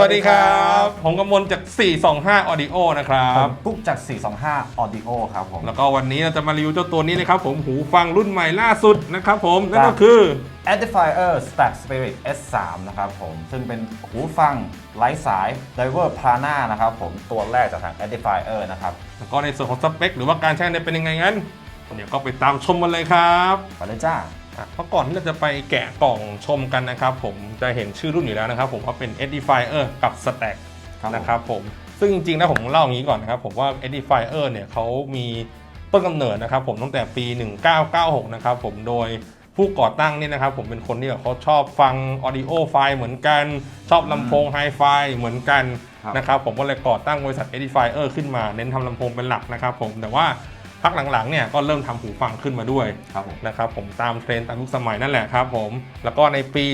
สวัสดีครับ ผมกำมลจาก 425 Audio นะครับผมปุ๊กจาก 425 Audio ครับผม แล้วก็วันนี้เราจะมารีวิวเจ้าตัวนี้นะครับผมหูฟังรุ่นใหม่ล่าสุดนะครับผม นั่นก็คือ Edifier Stack Spirit S3 นะครับผม ซึ่งเป็นหูฟังไร้สาย Diver Prana นะครับผม ตัวแรกจากทาง Edifier นะครับ แล้วก็ในส่วนของสเปคหรือว่าการใช้งานเป็นยังไงงั้น เดี๋ยวก็ไปตามชมกันเลยครับ ไปเลยจ้าอะ เพราะก่อนที่เราจะไปแกะกล่องชมกันนะครับ ผมจะเห็นชื่อรุ่นอยู่แล้วนะครับ ผมว่าเป็น Edifier กับ Stack ครับผมนะครับผมซึ่งจริงๆนะผมเล่าอย่างนี้ก่อนนะครับ ผมว่า Edifier เนี่ยเขามีต้นกำเนิดนะครับ ผมตั้งแต่ปี 1996 นะครับ ผมโดยผู้ก่อตั้งเนี่ยนะครับ ผมเป็นคนที่แบบเขาชอบฟัง audio ไฟล์เหมือนกันชอบลำโพงไฮไฟเหมือนกันครับนะครับ ผมก็เลยก่อตั้งบริษัท Edifier ขึ้นมา เน้นทำลำโพงเป็นหลักนะครับ ผมแต่ว่า พักหลังๆเนี่ยก็เริ่มทำหูฟังขึ้นมาด้วยครับผมนะครับผมตามเทรนด์ตามยุคสมัยนั่นแหละครับผมแล้วก็ในปี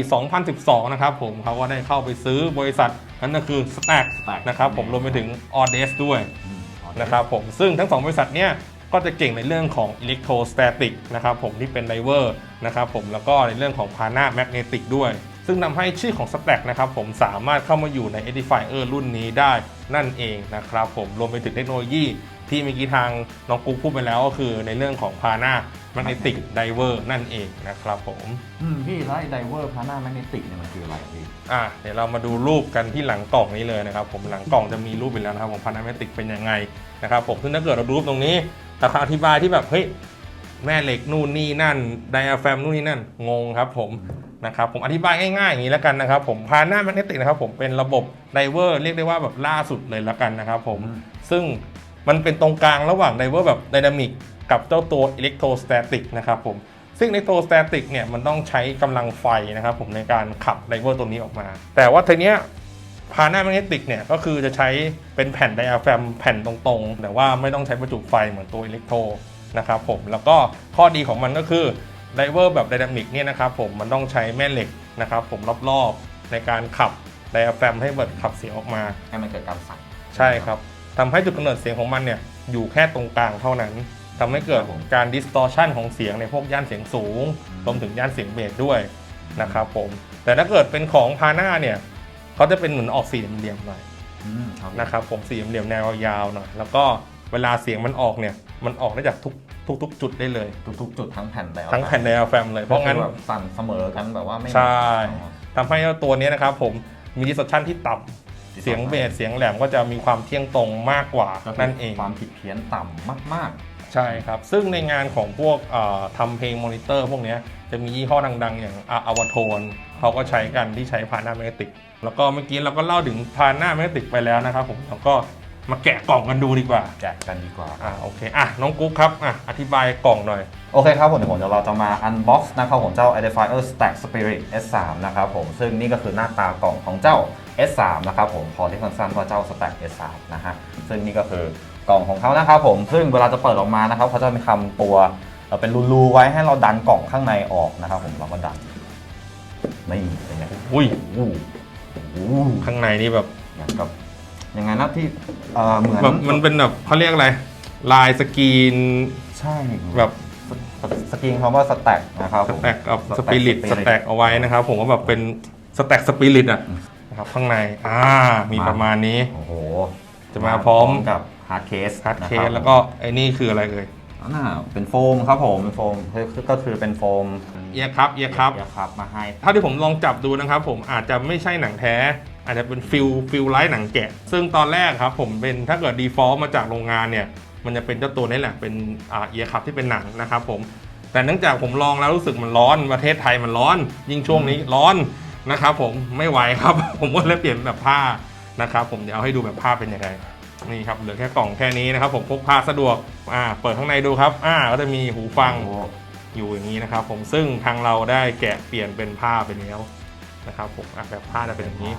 2012 นะครับผมเขาก็ได้เข้าไปซื้อบริษัทนั่นก็คือ Stack Stack นะครับผมรวมไปถึง a u d e s ด้วยอืมนะครับผมซึ่งทั้ง2บริษัทเนี่ยก็จะเก่งในเรื่องของ electrostatic นะครับผมที่เป็นไดเวอร์นะครับผมแล้วก็ในเรื่องของ Pana magnetic ด้วย ซึ่งทำให้ชื่อของ Stack นะครับผมสามารถเข้ามาอยู่ใน Edifier รุ่นนี้ได้นั่นเองนะครับผมรวมไปถึงเทคโนโลยี ที่เมื่อกี้ทางน้องกุ๊กพูดไปแล้วก็คือในเรื่องของ Pana magnetic diver นั่นเองนะครับผมอืมพี่แล้วไอ้ Diver Prana Magnetic เนี่ยมันคืออะไรพี่อะเดี๋ยวเรามาดูรูปกันที่หลังกล่องนี้เลยนะครับผมหลังกล่องจะมีรูปไปแล้วนะครับผมพานาเมติกเป็นยังไงนะครับผมซึ่งถ้าเกิดเราดูรูปตรงนี้แต่คำอธิบายที่แบบเฮ้ยแม่เหล็กนู่นนี่นั่นไดอะแฟมนู่นนี่นั่นงงครับผมนะครับผมอธิบายง่ายๆอย่างนี้แล้วกันนะครับผมพานาแมกเนติกนะครับผมเป็นระบบไดเวอร์เรียกได้ว่าแบบล่าสุดเลยแล้วกันนะครับผมอืมซึ่ง มันเป็นตรงกลางระหว่างไดเวอร์แบบไดนามิกกับเจ้าตัวอิเล็กโทรสแตติกนะครับผมซึ่งอิเล็กโทรสแตติกเนี่ยมันต้องใช้กำลังไฟนะครับผมในการขับไดเวอร์ตัวนี้ออกมา แต่ว่าทีเนี้ยพาหน้าแมกเนติกเนี่ยก็คือจะใช้เป็นแผ่นไดอะแฟมแผ่นตรงๆ แต่ว่าไม่ต้องใช้ประจุไฟเหมือนตัวอิเล็กโทรนะครับผมแล้วก็ข้อดีของมันก็คือไดเวอร์แบบไดนามิกเนี่ยนะครับผมมันต้องใช้แม่เหล็กนะครับผมรอบๆในการขับไดอะแฟมให้เบิดขับเสียงออกมา ให้มันเกิดการสั่นใช่ครับ ทำให้จุดกำเนิดเสียงของมันเนี่ยอยู่แค่ตรงกลางเท่านั้นทำให้เกิดครับผมการ distortion ของเสียงในพวกย่านเสียงสูงอืมรวมถึงย่านเสียงเบสด้วยนะครับผม แต่ถ้าเกิดเป็นของพาน่าเนี่ยเขาจะเป็นเหมือนออกสี่เหลี่ยมๆหน่อยอืมครับนะครับผมสี่เหลี่ยมๆแนวยาวๆหน่อยแล้วก็เวลาเสียงมันออกเนี่ยมันออกได้จากทุกทุกๆจุดได้เลย ทุกๆ จุดทั้งแผ่นแล้วทั้งแผ่นไดอะแฟมเลยเพราะงั้นแบบสั่นเสมอกันแบบว่าไม่ใช่อ๋อทำให้เจ้าตัวนี้นะครับผมมี distortion ที่ต่ำ เสียงเบสเสียงแหลมก็จะมีความเที่ยงตรงมากกว่าก็คืนั่นเองความผิดเพี้ยนต่ำมากใช่ครับ ซึ่งในงานของพวกเอ่อทำเพลงมอนิเตอร์พวกเนี้ยจะมียี่ห้อดัง ๆ อย่างอาวาโทนเขาก็ใช้กันที่ใช้พานาแมกติกแล้วก็เมื่อกี้เราก็เล่าถึงพานาแมกติกไปแล้วนะครับผมเราก็ มาแกะกล่องกันดูดีกว่าๆแจกกันดีกว่าอ่าโอเคอะน้องกุ๊กครับอะอธิบายกล่องหน่อย โอเคครับผมเดี๋ยวผมเดี๋ยวเราจะมา unbox นะครับของเจ้า Edifier Stack Spirit S3 นะครับผมซึ่งนี่ก็คือหน้าตากล่องของเจ้า S3 นะครับผมขอเรียกสั้นๆว่าเจ้า Stack S3 นะฮะซึ่งนี่ก็คือกล่องของเขานะครับผมซึ่งเวลาจะเปิดออกมานะครับเขาจะมีคำตัวเอ่อเป็นรูๆไว้ให้เราดันกล่องข้างในออกนะครับผมเราก็ดันไม่เป็นไงอุ้ยโอ้โหข้างในนี่แบบ อย่างกับ ยังไงนะที่เอ่อเหมือนแบบมันเป็นแบบเขาเรียกอะไร ลายสกรีนใช่แบบ สสกรีนคำว่า Stack นะครับสผม แต็กกับส Stack ปิริต Spirit สแต็กเอาไว้นะครับ ผมว่าแบบเป็นสแต็กสปิริตอะนะครับข้างในอ่ามีประมาณนี้ โอ้โหจะมาพร้อม กับฮาร์ดเคสฮาร์ดเคสแล้วก็ไอ้นี่คืออะไรเอ่ยน่าเป็นโฟมครับผมเป็นโฟมคือก็คือเป็นโฟมเอียร์ครับเอียร์ครับ เอียร์ครับมาให้ เท่าที่ผมลองจับดูนะครับ ผมอาจจะไม่ใช่หนังแท้ อาจจะเป็นฟิลฟิลไลท์หนังแกะ ซึ่งตอนแรกครับผมเป็นถ้าเกิด default มาจากโรงงานเนี่ยมันจะเป็นเจ้าตัวนี้แหละเป็นอ่าเอียร์คับที่เป็นหนังนะครับผมแต่เนื่องจากผมลองแล้วรู้สึกมันร้อนประเทศไทยมันร้อน ยิ่งช่วงนี้ร้อนนะครับผมไม่ไหวครับ ผมก็เลยเปลี่ยนเป็นแบบผ้านะครับผมเดี๋ยวเอาให้ดูแบบผ้าเป็นยังไงนี่ครับเหลือแค่กล่องแค่นี้นะครับ ผมพกพาสะดวกอ่าเปิดข้างในดูครับอ่าก็จะมีหูฟังโอ้อยู่อย่างนี้นะครับ ผมซึ่งทางเราได้แกะเปลี่ยนเป็นผ้าไปแล้วนะครับผมอะแบบผ้าจะเป็นอย่างนี้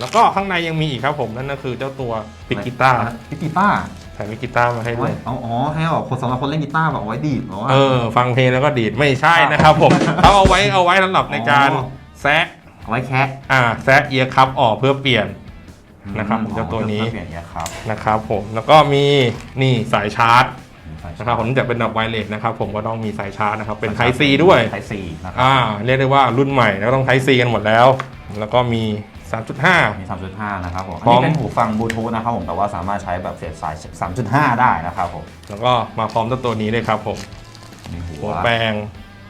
แล้วก็ข้างในยังมีอีกครับผมนั่นก็คือเจ้าตัวปิกกีตาร์ปิกกีตาร์แถมปิกกีตาร์มาให้ด้วยเอาอ๋อ ให้แบบคนสำหรับคนเล่นกีตาร์แบบเอาไว้ดีดเหรอวะเออ ฟังเพลงแล้วก็ดีดไม่ใช่นะครับผมเขาเอาไว้เอาไว้สำหรับในการอ๋อแซะเอาไว้แคะอ่าแซะเอียร์คัพออกเพื่อเปลี่ยนนะครับผมเจ้าตัวนี้เปลี่ยนเอียร์ครับนะครับผมแล้วก็มีนี่สายชาร์จมีไฟนะครับผมจะเป็นแบบไวเลสนะครับผมก็ต้องมีสายชาร์จนะครับเป็นไทซีด้วยไทซีนะครับอ่าเรียกได้ว่ารุ่นใหม่แล้วต้องไทซีกันหมดแล้ว แล้วก็มีส 3.5 มี3.5 นะครับผม อันพร้อนี้มเป็นหูฟังบลูทูธนะครับผม แต่ว่าสามารถใช้แบบเสียบสาย 3.5 ได้นะครับผม แล้วก็มาพร้อมกับตัวนี้เลยครับผมมีหัหัววแปลง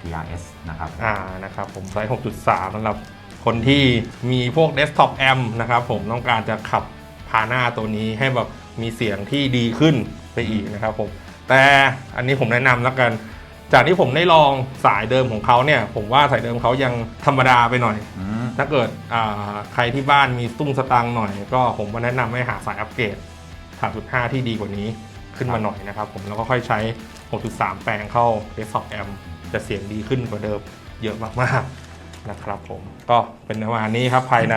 PRS นะครับ อ่า นะครับผมไซส์ 6.3สำหรับคนที่มีพวกเดสก์ท็อปแอมนะครับผมต้องการจะขับพาหน้าตัวนี้ให้แบบมีเสียงที่ดีขึ้นไปอีกนะครับผม แต่อันนี้ผมแนะนำแล้วกันจากที่ผมได้ลองสายเดิมของเขาเนี่ย ผมว่าสายเดิมเขายังธรรมดาไปหน่อยอืม ถ้าเกิดใครที่บ้านมีตุ้งสตังค์หน่อย ก็ผมก็แนะนำให้หาสายอัปเกรด 3.5 ที่ดีกว่านี้ขึ้นมาหน่อยนะครับผมแล้วก็ค่อยใช้ 6.3 แปลงเข้า Desktop Amp จะเสียงดีขึ้นกว่าเดิมเยอะมากๆนะครับผมก็เป็นประมาณนี้ครับภายใน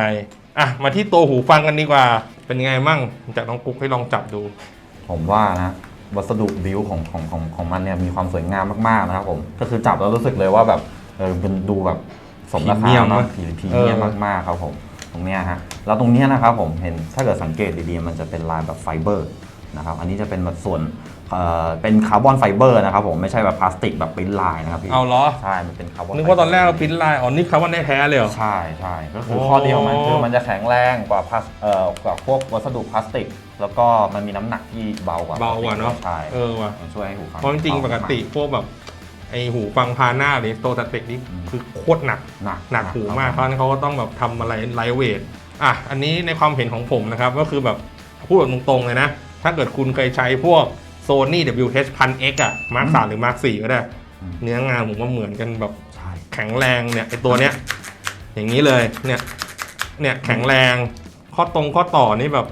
อะมาที่ตัวหูฟังกันดีกว่า เป็นไงมั่งจากน้องกุ๊กให้ลองจับดู ผมว่านะวัสดุบิวของของของของมันเนี่ยมีความสวยงามมากๆนะครับผมก็คือจับแล้วรู้สึกเลยว่าแบบเออเป็นดูแบบ สมราพรีเมีคายมเนาะนะพรีพรีเมียมเออ มากๆครับผม ตรงเนี้ยฮะแล้วตรงเนี้ยนะครับผมเห็นถ้าเกิดสังเกตดีๆ มันจะเป็นลายแบบไฟเบอร์นะครับอันนี้จะเป็นแบบส่วนเอ่อเป็นคาร์บอนไฟเบอร์นะครับผมไม่ใช่แบบพลาสติกแบบเป็นลายนะครับพี่เอาเหรอ ใช่มันเป็นคาร์บอนนึกว่าตอนแรกเราพิมพ์ลายอ๋อนี่คำว่าได้แท้เลยเหรอ ใช่ใช่ก็คือโอ้ข้อดีของมันคือมันจะแข็งแรงกว่าพลาสเอ่อกว่าพวกวัสดุพลาสติก แล้วก็มันมีน้ำหนักที่เบากว่าเบากว่าเนาะใช่เออว่ะมันช่วยให้หูฟังเพราะจริงๆปกติพวกแบบ ไอหูฟังพาหน้าหรือโตตัดเป็กนี่คือโคตรหนักหนักหนักหูมากเพราะฉะนั้นเขาก็ต้องแบบทำอะไรไลท์เวทอะอันนี้ในความเห็นของผมนะครับ ก็คือแบบพูดแบบตรงๆเลยนะ ถ้าเกิดคุณเคยใช้พวก Sony WH 1000 X อะ Mark 3หรือ Mark 4ก็ได้ เนื้องานผมว่าเหมือนกันแบบใช่แข็งแรงเนี่ยไอตัวเนี้ยอย่างนี้เลยเนี่ยเนี่ยแข็งแรงข้อตรงข้อต่อนี่แบบ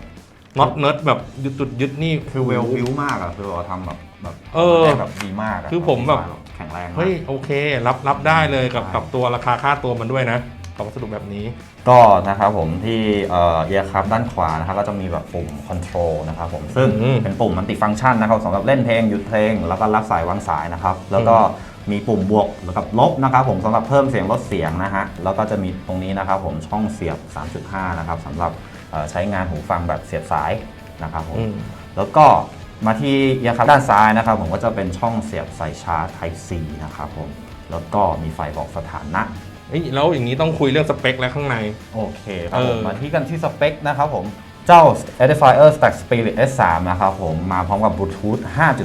น็อตเนิร์ดแบบยึดจุดยึดนี่คือเวลวิวมากอะคือเราทำแบบแบบเออได้แบบดีมากะคือผมแบบ แข็งแรงมากเฮ้ยโอเค รับรับได้เลยกับใช่กับตัวราคาค่าตัวมันด้วยนะกับวัสดุแบบนี้ ก็นะครับผมที่เอ่อเอียร์ครับด้านขวานะครับก็จะมีแบบปุ่มคอนโทรลนะครับผมซึ่งอืม เป็นปุ่มมัลติฟังก์ชันนะครับสำหรับเล่นเพลงหยุดเพลง แล้วก็รับสายวางสายนะครับ แล้วก็มีปุ่มบวกแล้วกับลบนะครับผมสำหรับเพิ่มเสียงลดเสียงนะฮะแล้วก็จะมีตรงนี้นะครับผมช่องเสียบ 3.5 นะครับสำหรับเอ่อใช้งานหูฟังแบบเสียบสายนะครับผม อืม แล้วก็ มาที่เอียร์ครับด้านซ้ายนะครับ ผมก็จะเป็นช่องเสียบสายชาร์จ Type C นะครับผมแล้วก็มีไฟบอกสถานะ เอ้ยแล้วอย่างนี้ต้องคุยเรื่องสเปคแล้วข้างใน โอเคครับผมเออ มาที่กันที่สเปคนะครับผม เจ้า Edifier Stack Spirit S3 นะครับผมมาพร้อมกับบลูทูธ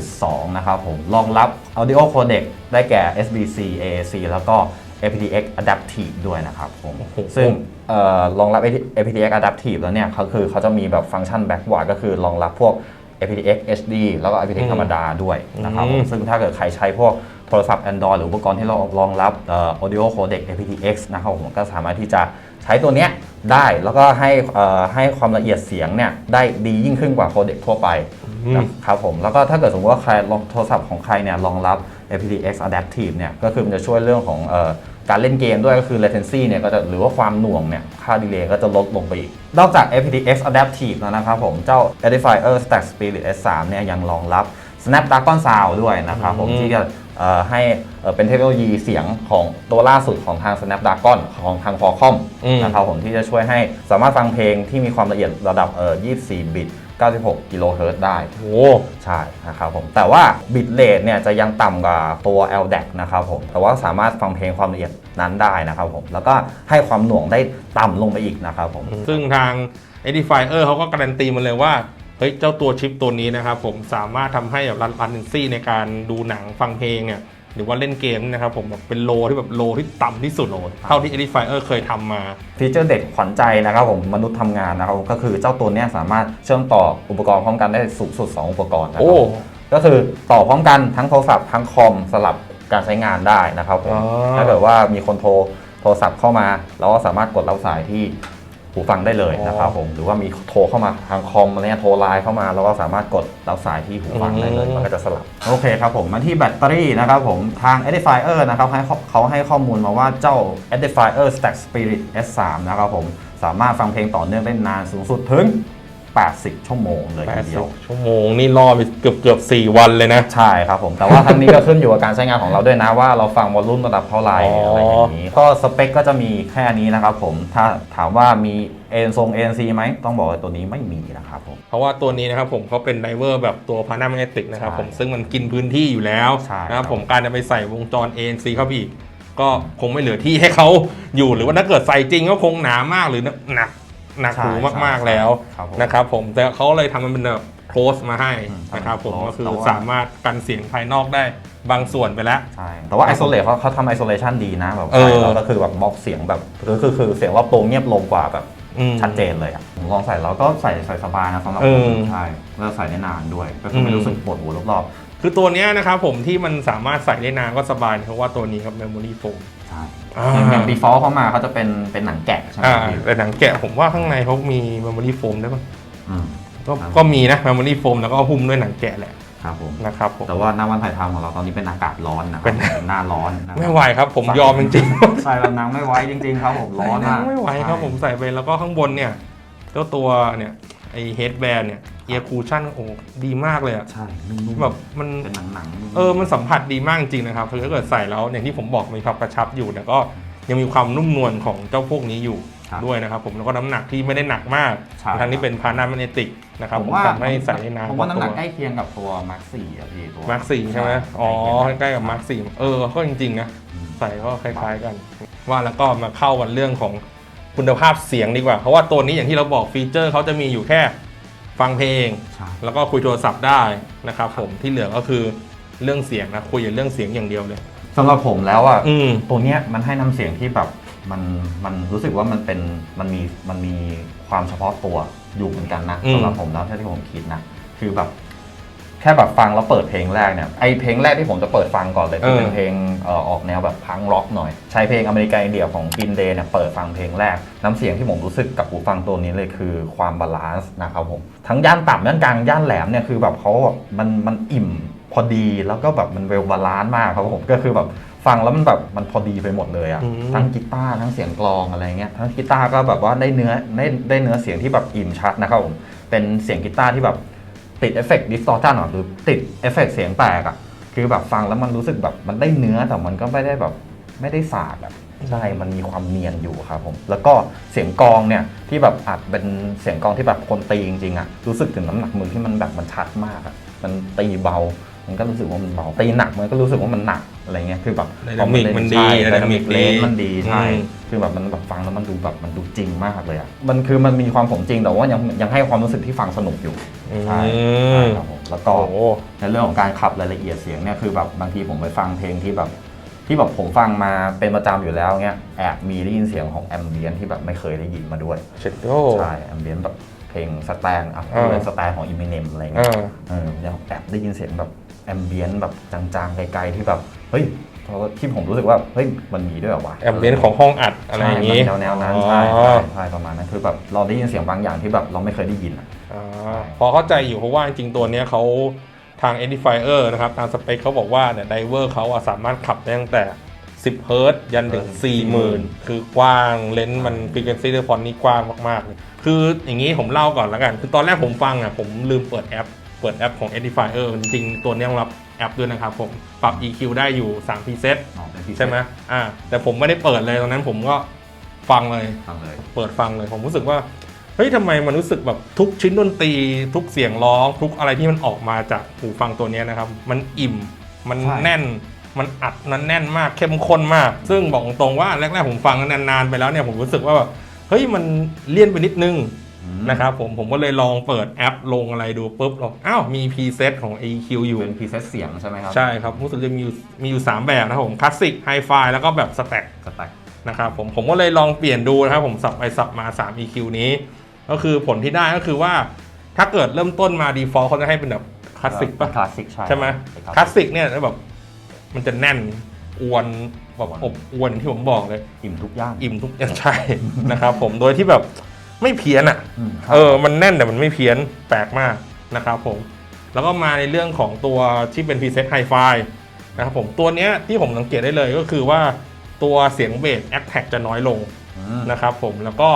5.2 นะครับผมรองรับ Audio Codec ได้แก่ SBC AAC แล้วก็ aptX Adaptive ด้วยนะครับผม โอ้โห ซึ่งเอ่อรองรับ aptX Adaptive แล้วเนี่ยเขาคือเขาจะมีแบบฟังก์ชัน backward ก็คือรองรับพวก aptX HD แล้วก็ aptX ธรรมดาด้วยนะครับผมอืมซึ่งถ้าเกิดใครใช้พวกโทรศัพท์ Android หรืออุปกรณ์ที่รองรับเอ่อ audio codec aptX นะครับผมก็สามารถที่จะใช้ตัวเนี้ยได้แล้วก็ให้เอ่อให้ความละเอียดเสียงเนี่ยได้ดียิ่งขึ้นกว่าโคเด็กทั่วไปอืมนะครับผมแล้วก็ถ้าเกิดสมมติว่าใครลองโทรศัพท์ของใครเนี่ยรองรับ aptX adaptive เนี่ยก็คือมันจะช่วยเรื่องของเอ่อ การเล่นเกมด้วยก็คือ latency เนี่ยก็จะหรือว่าความหน่วงเนี่ยค่าดีเลย์ก็จะลดลงไปอีก นอกจาก aptX adaptive แล้วนะครับผม เจ้า Edifier Stack Spirit S3 เนี่ยยังรองรับ Snapdragon Sound ด้วยนะครับผมอืมที่จะเอ่อให้เอ่อเป็นเทคโนโลยีเสียงของตัวล่าสุดของทาง Snapdragon ของทาง Qualcomm อืมนะครับผมที่จะช่วยให้สามารถฟังเพลงที่มีความละเอียดระดับเอ่อ24 บิต 96 กิโลเฮิรตซ์ได้ โอ้ใช่นะครับผม แต่ว่าบิตเรทเนี่ยจะยังต่ำกว่าตัว LDAC นะครับผม แต่ว่าสามารถฟังเพลงความละเอียดนั้นได้นะครับผม แล้วก็ให้ความหน่วงได้ต่ำลงไปอีกนะครับผม ซึ่งทาง Edifier เขาก็การันตีมาเลยว่าเฮ้ยเจ้าตัวชิปตัวนี้นะครับผมสามารถทำให้แบบรันรันซี่ในการดูหนังฟังเพลงเนี่ย หรือว่าเล่นเกมนะครับผมแบบเป็นโลที่แบบโลที่ต่ำที่สุดโลที่ต่ำเท่าที่ Edifier เคยทำมา ฟีเจอร์เด็ดขวัญใจนะครับผมมนุษย์ทำงานนะครับผมก็คือเจ้าตัวเนี้ยสามารถเชื่อมต่ออุปกรณ์พร้อมกันได้สูงสุด 2 อุปกรณ์นะครัโอ้ บก็คือต่อพร้อมกันทั้งโทรศัพท์ทั้งคอมสลับการใช้งานได้นะครับผมอ๋อ ถ้าเกิดว่ามีคนโทรโทรศัพท์เข้ามา เราก็สามารถกดรับสายที่ หูฟังได้เลยนะครับผมหรือว่ามีโทรเข้ามาทางคอมอะไรเนี่ยโทรไลน์เข้ามาเราก็สามารถกดรับสายที่หูฟังได้เลยอืมมันก็จะสลับ โอเคครับผมมาที่แบตเตอรี่นะครับผมทาง Edifier นะครับให้เขาเขาให้ข้อมูลมาว่าเจ้า Edifier Stack Spirit S3 นะครับผมสามารถฟังเพลงต่อเนื่องได้นานสูงสุดถึง 80 ชั่วโมงเลยทีเดียว 80ชั่วโมงนี่รอไปเกือบเกือบสี่วันเลยนะ ใช่ครับผม แต่ว่าทั้งนี้ก็ขึ้นอยู่กับการใช้งานของเราด้วยนะว่าเราฟังวอลลุ่มระดับเท่าไหร่อ๋ออ อะไรอย่างนี้ ก็สเปคก็จะมีแค่นี้นะครับผม ถ้าถามว่ามีเอ็นทรง ANC ไหม ต้องบอกว่าตัวนี้ไม่มีนะครับผม เพราะว่าตัวนี้นะครับผมเขาเป็นไดเวอร์แบบตัวพานาแมกเนติกนะครับใช่ผมซึ่งมันกินพื้นที่อยู่แล้วใช่นะครับครับผมการจะไปใส่วงจร ANC เข้าไปอีก ก็คงไม่เหลือที่ให้เขาอยู่หรือว่าถ้าเกิดใส่จริงก็คงหนามากหรือหนัก หนักใช่หูใช่มากๆแล้วครับผมนะครับผมแต่เขาเลยทำมันเป็นแบบโคลสมาให้อืมนะครับผม close ก็คือแต่ว่าสามารถกันเสียงภายนอกได้บางส่วนไปแล้ว ใช่ แต่ว่า isolate เขาเขาทำ isolation ดีนะแบบเออใส่แล้วก็คือแบบบล็อกเสียงแบบคือคือคือเสียงรอบตัวเงียบลงกว่าแบบอืมชัดเจนเลยอะผมลองใส่แล้วก็ใส่ใส่สบายนะสำหรับเอผอมใช่แล้วใส่ได้นานด้วย ก็คือไม่อืมรู้สึกปวดหัวรอบคือตัวเนี้ยนะครับผมที่มันสามารถใส่ได้นานก็สบายเพราะว่าตัวนี้ครับ memory foam ๆใช่ อ่าอย่างอย่าง default เขามาเขาจะเป็นเป็นหนังแกะใช่ไหมอ่าพี่แต่หนังแกะผมว่าข้างในเขามี memory foam ได้ปะอืม ก็ครับ ก็มีนะ memory foam แล้วก็หุ้มด้วยหนังแกะแหละครับผม นะครับผม แต่ว่าหน้าวันถ่ายทำของเราตอนนี้เป็นอากาศร้อนนะครับเป็น เป็นหน้าร้อนนะครับไม่ไหวครับ ผมยอมจริงๆใส่แล้วนังไม่ไหวจริง ๆ ครับผมร้อนมากไม่ไหวครับใช่ผมใส่ไปแล้วก็ข้างบนเนี่ยเจ้าตัวเนี่ย ไอเฮดแบนเนี่ยเอียร์คูชั่นโอ้ดีมากเลยอะใช่นุ่มๆแบบมันเป็นหนังๆนุ่มๆเออมันสัมผัสดีมากจริงๆนะครับถ้าเกิดใส่แล้วอย่างที่ผมบอกมีความกระชับอยู่แต่ก็ยังมีความนุ่มนวลของเจ้าพวกนี้อยู่ครับด้วยนะครับผมแล้วก็น้ำหนักที่ไม่ได้หนักมากใช่ทั้งนี้เป็นพานาแมกเนติกนะครับผผมมว่าทำให้ใส่ได้นานผมกว่าว่าน้ำหตันักวใกล้เคียงกับตัวมาร์คสี่อะพี่ตัวมาร์คสี่ใช่ไหมอ๋อใช่ใกล้ๆกับมาร์คสี่เออก็จริงๆนะอืมใส่ก็คล้าย ๆกัน ว่าแล้วก็มาเข้ากันเรื่องของ คุณภาพเสียงดีกว่า เพราะว่าตัวนี้อย่างที่เราบอกฟีเจอร์เขาจะมีอยู่แค่ฟังเพลง ใช่ แล้วก็คุยโทรศัพท์ได้นะครับผมที่เหลือก็คือเรื่องเสียงนะคุยกับเรื่องเสียงอย่างเดียวเลย สำหรับผมแล้วอะอืม ตัวเนี้ยมันให้น้ำเสียงที่แบบมันมันรู้สึกว่ามันเป็นมันมีมันมีความเฉพาะตัวอยู่เหมือนกันนะอืม สำหรับผมแล้วที่ผมคิดนะคือแบบ แค่แบบฟังแล้วเปิดเพลงแรกเนี่ยไอเพลงแรกที่ผมจะเปิดฟังก่อนเลยคือเป็นเพลงเอ่อออกแนวแบบพังร็อกหน่อย ใช้เพลงอเมริกันอินเดียของกินเดย์เนี่ยเปิดฟังเพลงแรก น้ำเสียงที่ผมรู้สึกกับหูฟังตัวนี้เลยคือความบาลานซ์นะครับผมทั้งย่านต่ำย่านกลางย่านแหลมเนี่ยคือแบบเขาแบบมันมันอิ่มพอดีแล้วก็แบบมันเวลบาลานซ์มากครับผมก็คือแบบฟังแล้วมันแบบมันพอดีไปหมดเลยอะอืมทั้งกีตาร์ทั้งเสียงกลองอะไรเงี้ยทั้งกีตาร์ก็แบบว่าได้เนื้อได้ได้เนื้อเสียงที่แบบอิ่มชัดนะครับผมเป็นเสียงกีตาร์ที่แบบ ติดเอฟเฟกต์ดิสโทชันหรือติดเอฟเฟกต์เสียงแตกอะคือแบบฟังแล้วมันรู้สึกแบบมันได้เนื้อแต่มันก็ไม่ได้แบบไม่ได้สาดอะใช่ มันมีความเนียนอยู่ครับผม แล้วก็เสียงกองเนี่ยที่แบบอัดเป็นเสียงกองที่แบบคนตีจริงๆอะรู้สึกถึงน้ำหนักมือที่มันแบบมันชัดมากอะมันตีเบา มันก็รู้สึกว่ามันเบาตีหนักมันก็รู้สึกว่ามันหนักอะไรเงี้ยคือแบบ Dynamic มันดีไดนามิ Dynamic กเลนดีมันดีใช่อืมคือแบบมันแบบฟังแล้วมันดูแบบมันดูจริงมากเลยอะมันคือมันมีความผมจริงแต่ว่ายังยังให้ความรู้สึกที่ฟังสนุกอยู่ใช่ใช่ครับผมแล้วก็โอ้โหในเรื่องของการขับรายละเอียดเสียงเนี่ยคือแบบบางทีผมไปฟังเพลงที่แบบที่แบบผมฟังมาเป็นประจำอยู่แล้วเงี้ยแอบมีได้ยินเสียงของแอมเบียนที่แบบไม่เคยได้ยินมาด้วยเช็ดโดใช่แอมเบียนแบบเพลงสแตนอะอ่าเป็นสแตนของอิมิเนมอะไรเอเงี้ยอเออยังแอบได้ยินเสียงแบบ แอมเบียนแบบจางๆ ไกลๆที่แบบ เฮ้ยที่ผมรู้สึกว่า เฮ้ย มันมีด้วยเหรอวะแอมเบียนของห้องอัดอะไรอย่างนี้นี้แนวๆนั้นอ๋อใช่ใช่ใช่ประมาณนั้นคือแบบเราได้ยินเสียงบางอย่างที่แบบเราไม่เคยได้ยินอะอ่าพอเข้าใจอยู่เพราะว่าจริงๆตัวเนี้ยเขาทาง Edifier นะครับตามสเปคเขาบอกว่าเนี่ยไดเวอร์เขาอะสามารถขับได้ตั้งแต่ 10 เฮิร์ตซ์ยันถึง 40,000 คือกว้างเลนส์มัน frequency response นี่กว้างมากๆเลยคืออย่างนี้ผมเล่าก่อนแล้วกัน คือตอนแรกผมฟังอะผมลืมเปิดแอป เปิดแอปของ Edifier จริงๆตัวเนี้ยรองรับแอปด้วยนะครับผมปรับ EQ ได้อยู่3 preset อ๋อเป็นพิเศษใช่ไหมอ่าแต่ผมไม่ได้เปิดเลยตอนนั้นผมก็ฟังเลยฟังเลย เปิดฟังเลยผมรู้สึกว่าเฮ้ยทำไมมันรู้สึกแบบทุกชิ้นดนตรี ทุกเสียงร้อง ทุกอะไรที่มันออกมาจากหูฟังตัวเนี้ยนะครับ มันอิ่มมันใช่แน่นมันอัดมันแน่นมากเข้มข้นมาก ซึ่งบอกตรงๆว่าแรกๆผมฟังนานๆไปแล้วเนี่ยผมรู้สึกว่าแบบเฮ้ยมันเลี่ยนไปนิดนึงอืม นะครับผมผมก็เลยลองเปิดแอปลงอะไรดูปุ๊บเราอ้าวมีพรีเซตของ EQ อยู่เป็นพรีเซตเสียงใช่ไหมครับ ใช่ครับรู้สึกจะมีอยู่มีอยู่ 3 แบบนะครับผมคลาสสิกไฮไฟแล้วก็แบบสแต็กสแต็กนะครับผมผมก็เลยลองเปลี่ยนดูนะครับผมสับไปสับมา 3 EQ นี้ ก็คือผลที่ได้ก็คือว่าถ้าเกิดเริ่มต้นมา default เขาจะให้เป็นแบบคลาสสิกป่ะคลาสสิกใช่ใช่ไหมเป็นคลาสสิกเนี่ยแบบมันจะแน่นอวนแบบอบอวนที่ผมบอกเลย อิ่มทุกย่านอิ่มทุกอย่างใช่นะครับผมโดยที่แบบ ไม่เพี้ยนอะมเออมันแน่นแต่มันไม่เพี้ยนแปลกมากนะครับผมแล้วก็มาในเรื่องของตัวที่เป็นพรีเซตไฮไฟนะครับผมตัวเนี้ยที่ผมสังเกตได้เลยก็คือว่าตัวเสียงเบสแอคแท็กจะน้อยลงอืมนะครับผมแล้วก็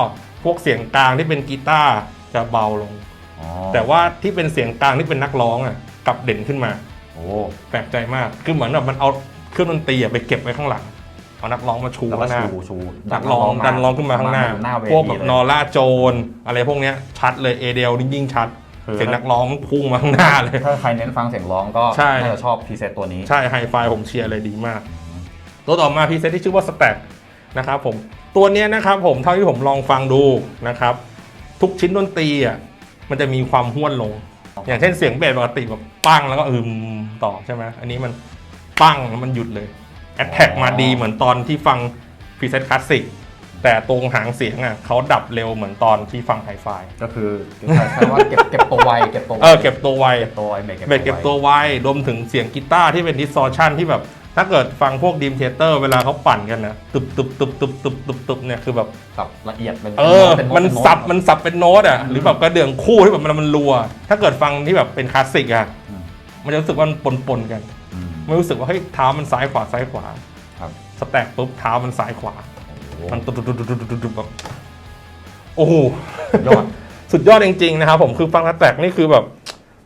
พวกเสียงกลางที่เป็นกีตาร์จะเบาลงอ๋อแต่ว่าที่เป็นเสียงกลางที่เป็นนักร้องอะกลับเด่นขึ้นมา โอ้แปลกใจมากคือเหมือนแบบมันเอาเครื่องดนตรีอะไปเก็บไว้ข้างหลัง เอานักร้องมาชูแล้วก็ข้างหน้า ชูชูนักร้องดันร้องขึ้นมาข้างหน้า หน้าเวทีพวกแบบเลยนอร่าโจน อะไรพวกเนี้ยชัดเลยเอเดลยิ่งชัดคือเสียงนักร้องพุ่งมาข้างหน้าเลย ถ้าใครเน้นฟังเสียงร้องก็ใช่ น่าจะชอบพรีเซตตัวนี้ ใช่ไฮไฟผมเชียร์เลยดีมาก ตัวต่อมาพรีเซตที่ชื่อว่า Stack นะครับผมตัวเนี้ยนะครับผมเท่าที่ผมลองฟังดูนะครับ ทุกชิ้นดนตรีอะมันจะมีความห้วนลง อย่างเช่นเสียงเบสปกติแบบปั้งแล้วก็อืมต่อใช่ไหมอันนี้มันปั้งแล้วมันหยุดเลย แอตแทกมาดีเหมือนตอนที่ฟังพรีเซตคลาสสิกแต่ตรงหางเสียงอะเขาดับเร็วเหมือนตอนที่ฟังไฮไฟก็คือใช้ใช้ว่าเก็บเก็บตัวไวเก็บตัวไวเออเก็บตัวไวเก็บตัวไวเบสเบสเก็บตัวไวรวมถึงเสียงกีตาร์ที่เป็นดิสซอร์ชันที่แบบ ถ้าเกิดฟังพวกดีมเทเตอร์เวลาเขาปั่นกันนะตึบตึบตึบตึบตึบตึบตึบเนี่ยคือแบบสับละเอียดเป็นเออเป็นโน้ตมันเป็โตสับมันสับเป็นโน้ตอะหรือแบบกระเดื่องคู่ที่แบบมันมันรัว ถ้าเกิดฟังที่แบบเป็นคลาสสิกอะอืมมันจะรู้สึกว่ามันปนปนๆกันอื มไม่รู้สึกว่าเฮ้ยเท้ามันซ้ายขวาซ้ายขวาครับสแต็กปุ๊บเท้ามันซ้ายขวาโอ้โหมันตุบตุบตุบตุบตุบตุบตุบแบบโอ้โหยอด สุดยอดจริงๆนะครับผมคือฟังสแต็กนี่คือแบบ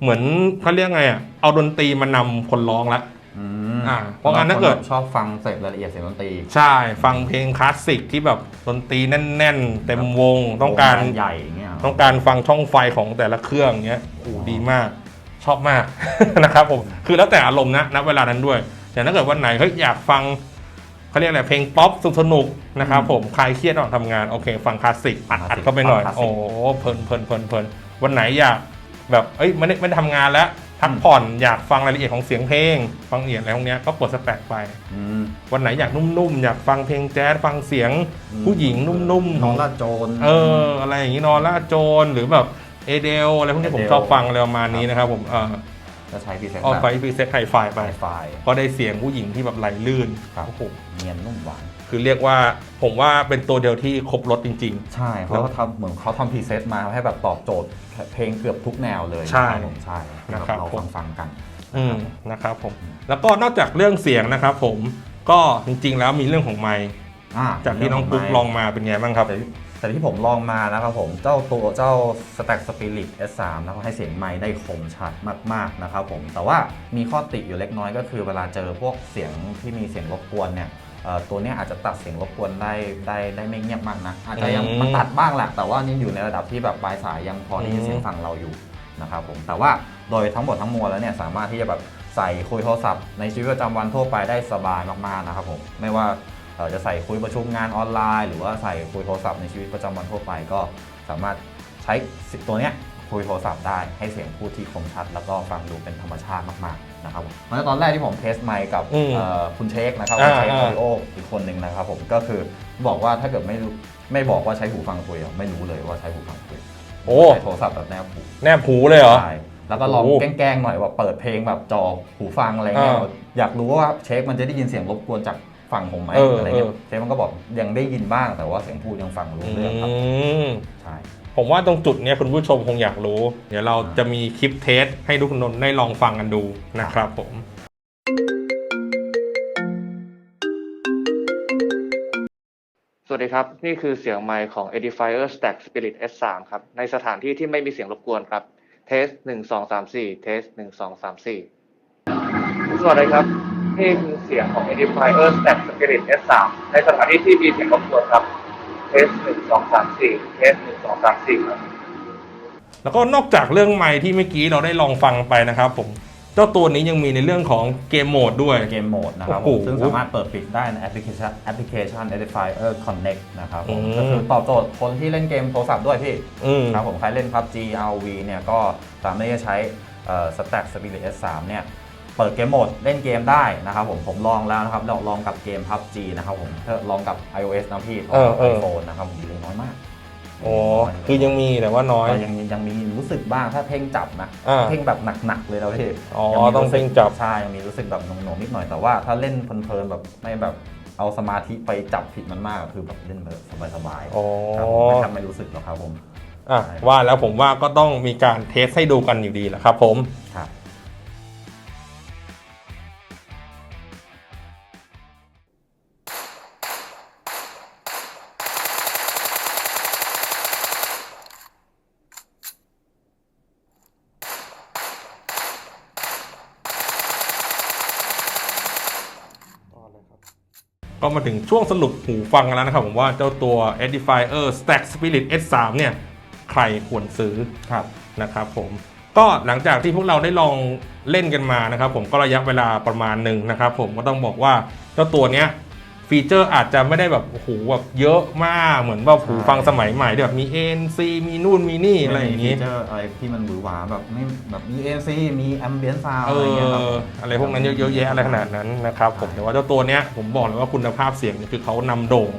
เหมือนเขาเรียกไงอะเอาดนตรีมานำคนร้องละอืมอ่าเพราะงั้นถ้าเกิดชอบฟังเสพรายละเอียดเสียงดนตรี ใช่ ฟังเพลงคลาสสิกที่แบบดนตรีแน่น ๆ เต็มวงต้องการโงนใหญ่อย่างเงี้ยต้องการฟังช่องไฟของแต่ละเครื่องเงี้ยโอ้โหดีมาก ชอบมาก นะครับผมคือแล้วแต่อารมณ์นะณเวลานั้นด้วยอย่างถ้าเกิดวันไหนเฮ้ยอยากฟังเขาเรียกอะไรเพลงป๊อปสนุกๆนะครับผมคลายเครียดระหว่างทำงานโอเค ฟังคลาสสิกอัดอัดเข้าไปหน่อย โอ้โหเพลินเพลินเพลินเพลินวันไหนอยากแบบเอ้ยไม่ได้ไม่ได้ทำงานแล้วพักผ่อนอยากฟังรายละเอียดของเสียงเพลง ฟังละเอียดอะไรพวกเนี้ยก็เปิดสแต็กไปอืมวันไหนอยากนุ่มๆ อยากฟังเพลงแจ๊สฟังเสียงผู้หญิงนุ่มๆน้องละโจนเอออะไรอย่างนี้นอนล่าโจรหรือแบบ เอเดลอะไรพวกนี้ผม Adele ชอบฟังอะไรประมาณนี้นะครับผมเออจะใช้พรีเซนต์เอาแบบไปพรีเซตไฮไฟไปไฟไฟ ก็ได้เสียงผู้หญิงที่แบบไหลลื่นครับ โอ้โหเนียนนุ่มหวาน คือเรียกว่าผมว่าเป็นตัวเดียวที่ครบรถจริง ใช่เขาก็ทำเหมือนเขาทำพรีเซตมาให้แบบตอบโจทย์เพลงเกือบทุกแนวเลยใช่นะครับผมใช่ที่นะครับเราผม ฟังฟังๆกัน ๆอืมนะครับผมแล้วก็นอกจากเรื่องเสียงนะครับผมก็จริงๆแล้วมีเรื่องของไมค์อ่จากที่น้องปุ๊กลองมาเป็นไงบ้างครับ แต่ที่ แต่ที่ผมลองมานะครับผมเจ้าตัวเจ้า Stack Spirit S3 นะครับให้เสียงไมค์ได้คมชัดมากๆนะครับผมแต่ว่ามีข้อติอยู่เล็กน้อยก็คือเวลาเจอพวกเสียงที่มีเสียงรบกวนเนี่ยเอ่อตัวเนี้ยอาจจะตัดเสียงรบกวนได้ได้ได้ไม่เงียบมากนะอาจจะยังอืมมันตัดบ้างแหละแต่ว่านี่อยู่ในระดับที่แบบปลายสายยังพอได้ยินอืมเสียงฝั่งเราอยู่นะครับผมแต่ว่าโดยทั้งหมดทั้งมวลแล้วเนี่ยสามารถที่จะแบบใส่คุยโทรศัพท์ในชีวิตประจำวันทั่วไปได้สบายมากๆนะครับผมไม่ว่าเอ่อ จะใส่คุยประชุมงานออนไลน์ หรือว่าใส่คุยโทรศัพท์ในชีวิตประจำวันทั่วไป ก็สามารถใช้สิ่งตัวเนี้ยคุยโทรศัพท์ได้ให้เสียงพูดที่คมชัด แล้วก็ฟังดูเป็นธรรมชาติมากๆนะครับผมเพราะฉะนั้นตอนแรกที่ผมเทสไมค์กับอืมเอ่อคุณเชคนะครับอ่าคุณเชคอ่าโอริโออีกคนหนึ่งนะครับผมก็คือบอกว่าถ้าเกิดไม่รู้ไม่บอกว่าใช้หูฟังคุยอะไม่รู้เลยว่าใช้หูฟังคุยโอ้ใช้โทรศัพท์แบบแนบหูแนบหูเลยเหรอใช่แล้วก็ลองโอ้แกล้งๆหน่อยว่าเปิดเพลงแบบจอหูฟังอะไรเงี้ยอ่าอยากรู้ว่าเชคมันจะได้ยินเสียงรบกวนจาก ฝั่งผมไหมเออออะไรเงี้ยเออ เชฟมันก็บอกยังได้ยินบ้างแต่ว่าเสียงพูดยังฟังรู้อืเรื่องครับมใช่ ผมว่าตรงจุดเนี้ยคุณผู้ชมคงอยากรู้ เดี๋ยวเราจะมีคลิปเทสให้ทุกคนได้ลองฟังกันดูนะครับผม สวัสดีครับ นี่คือเสียงไมค์ของ Edifier Stack Spirit S3 ครับ ในสถานที่ที่ไม่มีเสียงรบกวนครับ เทสหนึ่งสองสามสี่เทสหนึ่งสองสามสี่สวัสดีครับ นี่คือเสียงของ Edifier Stack Spirit S3 ในสถานที่ที่มีเสียงรบกวนครับเทสหนึ่งสองสามสี่เทสหนึ่งสองสามสี่ครับ แล้วก็นอกจากเรื่องไมค์ที่เมื่อกี้เราได้ลองฟังไปนะครับผม เจ้าตัวนี้ยังมีในเรื่องของเกมโหมดด้วย เกมโหมดนะครับโอ้ผโหมซึ่งสามารถเปิดปิดได้ในแอปพลิเคชันแอปพลิเคชัน Edifier Connect นะครับผมอืม ก็คือตอบโจทย์คนที่เล่นเกมโทรศัพท์ด้วยพี่ อืม ครับผมใครเล่น PUBG RV เนี่ยก็สามารถที่จะใช้เอ่อ Stack Spirit S3 เนี่ย เปิดเกมโหมดเล่นเกมได้นะครับผมผมลองแล้วนะครับลองลองกับเกม PUBG นะครับผมเพื่อลองกับ iOS นะพี่เออเออไอโฟนนะครับผมดีเลยน้อยมากโอ้คือยังมีแต่ว่าน้อยก็ยังยังมีรู้สึกบ้างถ้าเพ่งจับนะอ่าเพ่งแบบหนักๆเลยนะพี่อ๋อยังมีต้องรู้สึกเพ่งจับ ใช่ยังมีรู้สึกแบบหน่วงๆนิดหน่อยแต่ว่าถ้าเล่นเพลินๆแบบไม่แบบเอาสมาธิไปจับผิดมันมากอะคือแบบเล่นแบบสบายๆอ๋อครับผมไม่ทำไม่รู้สึกหรอกครับผม อะว่าแล้วผมว่าก็ต้องมีการเทสให้ดูกันอยู่ดีแหละครับผม ครับ ก็มาถึงช่วงสรุปหูฟังกันแล้วนะครับผมว่าเจ้าตัว Edifier Stack Spirit S3 เนี่ยใครควรซื้อครับนะครับผมก็หลังจากที่พวกเราได้ลองเล่นกันมานะครับผมก็ระยะเวลาประมาณหนึ่งนะครับผมก็ต้องบอกว่าเจ้าตัวเนี้ย ฟีเจอร์อาจจะไม่ได้แบบโอ้โหแบบเยอะมากเหมือนว่าหูฟังสมัยใหม่ที่แบบมี ANC มีนู่นมีนี่อะไรอย่างนี้นี้เจออะไรที่มันหวือหวาแบบไม่แบบมี ANC มี ambient sound เออะไรเงี้ยครับออะไรพวกนั้นเยอะๆแยะอะไรขนาดนั้นนะครับผมแต่ว่าเจ้าตัวเนี้ยผมบอกเลยว่าคุณภาพเสียงเนี่ยคือเขานำโด่ง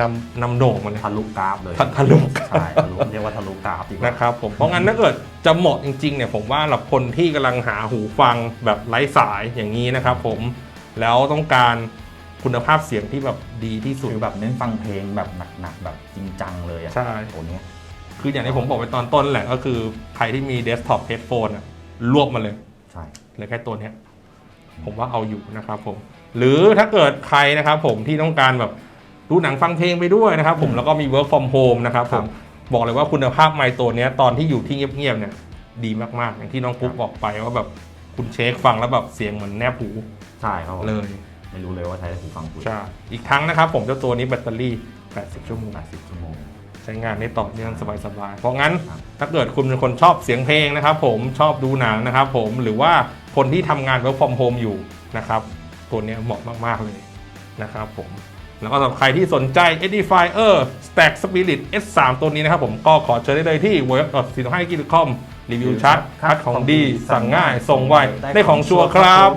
นำนำโด่งมาเลยทะลุกราฟเลยทะทะลุกราฟใช่ทะลุเรียกว่าทะลุกราฟดีกว่านะครับผมเพราะงั้นถ้าเกิดจะเหมาะจริงๆเนี่ยผมว่าสำหรับคนที่กำลังหาหูฟังแบบไร้สายอย่างนี้นะครับผมแล้วต้องการ คุณภาพเสียงที่แบบดีที่สุด คือแบบเน้นฟังเพลงแบบหนักๆแบบจริงจังเลยอะใช่ตัวเนี้ยคืออย่างที่ผมบอกไปตอนต้นแหละก็คือใครที่มีเดสก์ท็อปเฮดโฟนอะรวบมาเลยใช่ เหลือแค่ตัวเนี้ยผมว่าเอาอยู่นะครับผม หรือถ้าเกิดใครนะครับผมที่ต้องการแบบดูหนังฟังเพลงไปด้วยนะครับผมแล้วก็มี work from home นะครับผมบอกเลยว่าคุณภาพไมค์ตัวเนี้ยตอนที่อยู่ที่เงียบๆเนี่ยดีมากๆ อย่างที่น้องกุ๊กบอกไปว่าแบบคุณเช็คฟังแล้วแบบเสียงเหมือนแนบหูใช่ครับผม เลย ไม่รู้เลยว่าใช้หูฟังคุณใช่อีกทั้งนะครับผมเจ้าตัวนี้แบตเตอรี่ 80 ชั่วโมง 80 ชั่วโมง ใช้งานได้ต่อเนื่องสบายๆ เพราะงั้นครับถ้าเกิดคุณเป็นคนชอบเสียงเพลงนะครับผมชอบดูหนังนะครับผมหรือว่าคนที่ทำงาน work from home อยู่นะครับตัวเนี้ยเหมาะมากๆเลยนะครับผมแล้วก็สำหรับใครที่สนใจ Edifier Stack Spirit S3 ตัวนี้นะครับผมก็ขอเชิญได้เลยที่ w w w 4 5 g c o m รีวิวชัดคัดของดี สั่งง่าย ส่งไวได้ของชัวร์ครับ